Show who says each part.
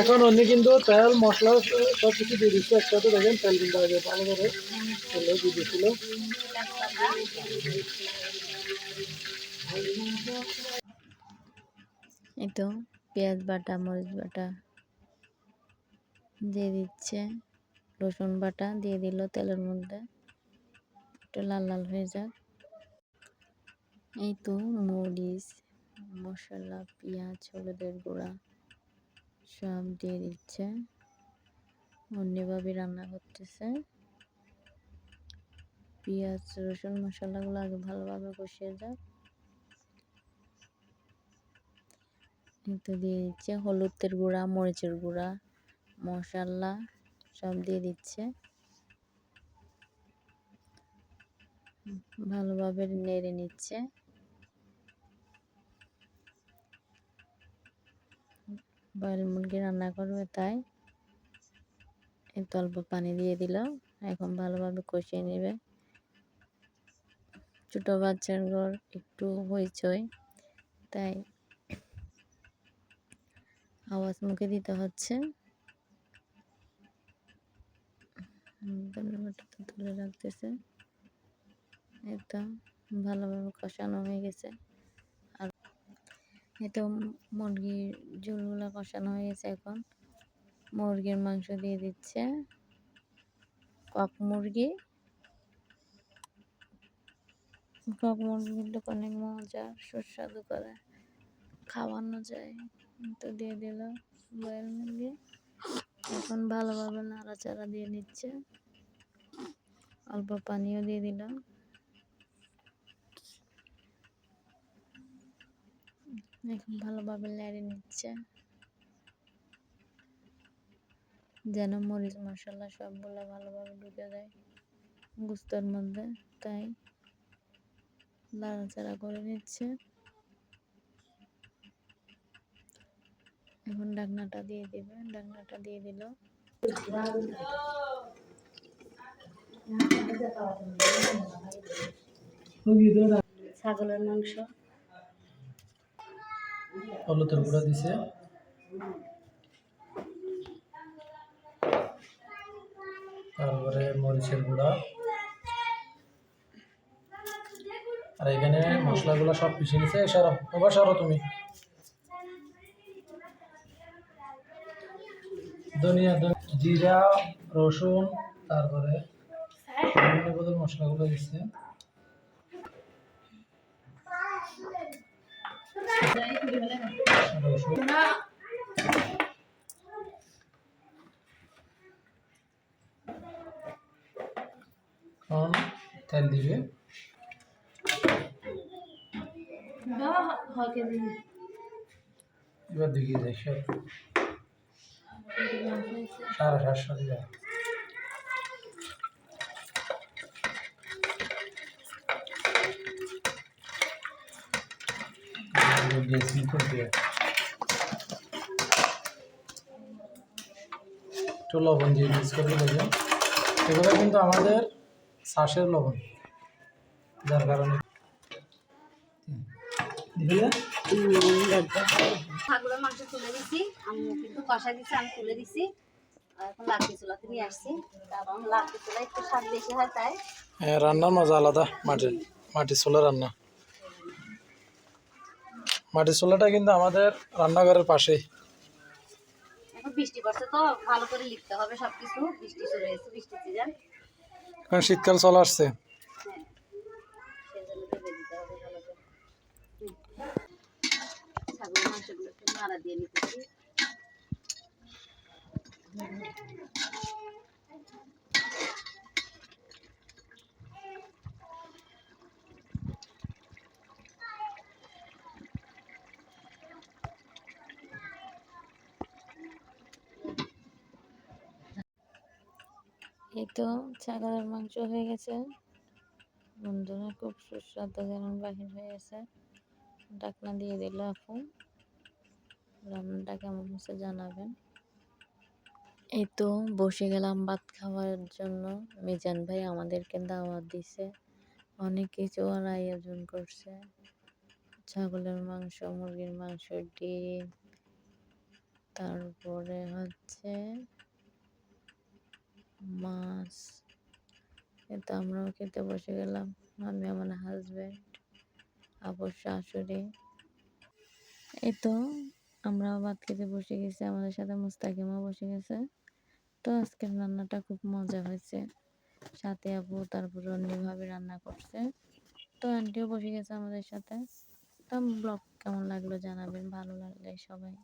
Speaker 1: এখন অন্য কিন্তু তেল মশলা সব কিছু দিয়ে দিচ্ছে একসাথে দেখেন তেল কিন্তু আগে ভালো করে তেলে দিয়ে দিয়েছিল।
Speaker 2: এই তো পেঁয়াজ বাটা মরিচ বাটা দিয়ে দিচ্ছে। রসুন বাটা দিয়ে দিল তেলের মধ্যে। একটু লাল লাল হয়ে যাক। এই তো মরিচ মশলা পেঁয়াজ হলুদের গুঁড়া সব দিয়ে দিচ্ছে। অন্যভাবে রান্না করতেছে। পেঁয়াজ, রসুন, মশলাগুলো আগে ভালোভাবে কষিয়ে যাক। তো দিয়ে দিচ্ছে হলুদের গুঁড়া, মরিচের গুঁড়া, মশলা সব দিয়ে দিচ্ছে। ভালোভাবে নেড়ে নিচ্ছে। বয়েল মুরগি রান্না করবে তাই। একটু অল্প পানি দিয়ে দিল, এখন ভালোভাবে কষিয়ে নেবে। ছোটো বাচ্চার ঘর একটু হইচই, তাই আওয়াজ মুখে দিতে হচ্ছে। তুলে রাখতেছে। এটা ভালোভাবে কষানো হয়ে গেছে। এতো মুরগির ঝোলগুলো কষানো হয়ে গেছে এখন। মুরগির মাংস দিয়ে দিচ্ছে। কক মুরগি। কক মুরগি কিন্তু অনেক মজা, সুস্বাদু করে। খাওয়ানো যায়। তো দিয়ে দিল বয়েল মুরগি। এখন ভালোভাবে নাড়াচাড়া দিয়ে নিচ্ছে। অল্প পানিও দিয়ে দিলাম এখন ভালোভাবে নেড়ে নিচ্ছে। যেন মরিচ মশলা সবগুলো ভালোভাবে ঢুকে যায় গুস্তর মধ্যে, তাই নাড়াচাড়া করে নিচ্ছে। এখন ডাকনাটা দিয়ে দিবে, ডাকনাটা দিয়ে দিল। ছাগলের মাংস।
Speaker 1: হলুদের গুঁড়া দিছে। তারপরে মরিচের গুঁড়া। আর এখানে মশলাগুলো সব পিছিয়ে নিছে। সরো ওবার সরো তুমি। ধনিয়া জিরা, রসুন, তারপরে বিভিন্ন মশলাগুলো দিচ্ছে রসুন এখন তেল দিবে এবার দেখিয়ে সব সাড়ে সাতশো দিবে ড্রেসিং করবে একটু লবণ দিয়ে মিক্স করে দেবেন এগুলো কিন্তু আমাদের শ্বাসের লবণ যার কারণে। দিলে?
Speaker 3: ছাগলের মাংস তুলে দিছি আমি কিন্তু কষা দিছি আমি তুলে দিছি। এখন লাকড়ি চুলাতে নিয়ে আসছি। কারণ লাকড়ি চুলা একটু স্বাদ বেশি হয় তাই।
Speaker 1: হ্যাঁ রান্নার মজা আলাদা মাটির মাটির চুলা রান্না। মাটির চুলাটা কিন্তু আমাদের রান্নাঘরের পাশেই।
Speaker 3: বৃষ্টি পড়ছে তো ভালো করে লিখতে হবে সব কিছু বৃষ্টি চলে এসেছে বৃষ্টির সিজন
Speaker 1: এখন শীতকাল চলে আসছে।
Speaker 3: মাংসগুলো একটু নাড়া দিয়ে নিতেছি।
Speaker 2: এই তো ছাগলের মাংস হয়ে গেছে। বন্ধুরা খুব সুস্বাদু যেমন বাহির হয়ে গেছে। ডাকনা দিয়ে দিল আপু। রান্নাটা কেমন হচ্ছে জানাবেন। এই তো বসে গেলাম ভাত খাওয়ার জন্য। মিজান ভাই আমাদেরকে দাওয়াত দিছে। অনেক কিছু আর আয়োজন করছে। ছাগলের মাংস, মুরগির মাংস, ডিম। তারপরে হচ্ছে মাছ, কিন্তু আমরাও খেতে বসে গেলাম। আমি আমার হাজব্যান্ড আপুর শাশুড়ি। এই তো, আমরাও ভাত খেতে বসে গেছি, আমাদের সাথে মুস্তাকিমও বসে গেছে। তো আজকের রান্নাটা খুব মজা হয়েছে। সাথে আপু তারপরে অন্যভাবে রান্না করছে। তো আন্টিও বসে গেছে আমাদের সাথে। তো ব্লগ কেমন লাগল জানাবেন, ভালো লাগলে সবাই।